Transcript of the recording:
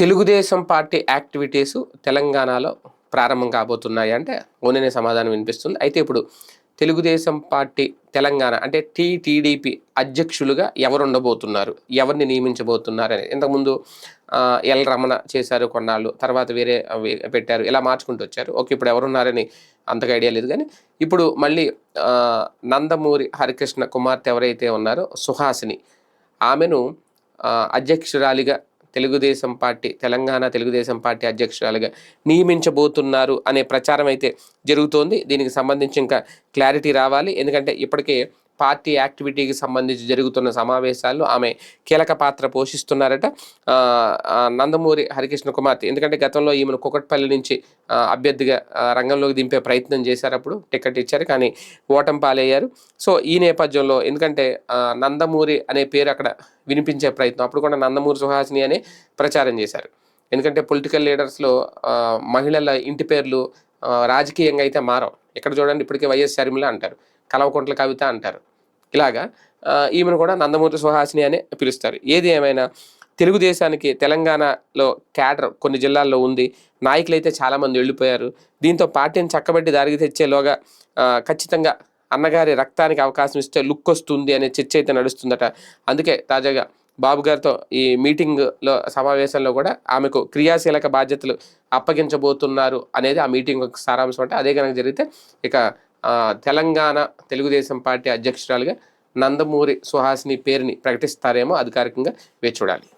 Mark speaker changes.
Speaker 1: Telugu Desam party activities తెలంగాణలో ప్రారంభం కాబోతున్నాయి అంటే ఓననే సమాధానం వినిపిస్తుంది. అయితే ఇప్పుడు తెలుగుదేశం పార్టీ తెలంగాణ అంటే టీటీడీపీ అధ్యక్షులుగా ఎవరు ఉండబోతున్నారు? ఎవరిని నియమించబోతున్నారు అని ఇంతకుముందు ఎల్ రమణ చేశారు కొన్నాళ్ళు తర్వాత వేరే పెట్టారు ఇలా మార్చుకుంటూ వచ్చారు. ఓకే ఇప్పుడు ఎవరున్నారని అంతగా ఐడియా లేదు కానీ ఇప్పుడు మళ్ళీ నందమూరి హరికృష్ణ కుమార్తె ఎవరైతే ఉన్నారో సుహాసిని ఆమెను అధ్యక్షురాలిగా తెలుగుదేశం పార్టీ తెలంగాణ తెలుగుదేశం పార్టీ అధ్యక్షురాలుగా నియమించబోతున్నారు అనే ప్రచారం అయితే జరుగుతోంది. దీనికి సంబంధించి ఇంకా క్లారిటీ రావాలి. ఎందుకంటే ఇప్పటికే పార్టీ యాక్టివిటీకి సంబంధించి జరుగుతున్న సమావేశాల్లో ఆమె కీలక పాత్ర పోషిస్తున్నారట. నందమూరి హరికృష్ణ కుమార్తె. ఎందుకంటే గతంలో ఈమెను కుకట్పల్లి నుంచి అభ్యర్థిగా రంగంలోకి దింపే ప్రయత్నం చేశారు అప్పుడు టికెట్ ఇచ్చారు. కానీ ఓటం పాలయ్యారు. సో ఈ నేపథ్యంలో ఎందుకంటే నందమూరి అనే పేరు అక్కడ వినిపించే ప్రయత్నం అప్పుడు కూడా నందమూరి సుహాసిని అనే ప్రచారం చేశారు. ఎందుకంటే పొలిటికల్ లీడర్స్లో మహిళల ఇంటి పేర్లు రాజకీయంగా అయితే మారవు. ఇక్కడ చూడండి ఇప్పటికే వైఎస్ షర్మిల అంటారు. కలవకుంట్ల కవిత అంటారు. ఇలాగా ఈమెను కూడా నందమూరి సుహాసిని అనే పిలుస్తారు. ఏది ఏమైనా తెలుగుదేశానికి తెలంగాణలో క్యాడర్ కొన్ని జిల్లాల్లో ఉంది నాయకులు అయితే చాలామంది వెళ్ళిపోయారు. దీంతో పార్టీని చక్కబెట్టి దారికి తెచ్చేలోగా ఖచ్చితంగా అన్నగారి రక్తానికి అవకాశం ఇస్తే లుక్ వస్తుంది అనే చర్చ అయితే నడుస్తుందట. అందుకే తాజాగా బాబు గారితో ఈ మీటింగ్లో సమావేశంలో కూడా ఆమెకు క్రియాశీలక బాధ్యతలు అప్పగించబోతున్నారు అనేది ఆ మీటింగ్ యొక్క సారాంశం. అంటే అదే కనుక జరిగితే ఇక తెలంగాణ తెలుగుదేశం పార్టీ అధ్యక్షురాలుగా నందమూరి సుహాసిని పేరుని ప్రకటిస్తారేమో అధికారికంగా వేచి చూడాలి.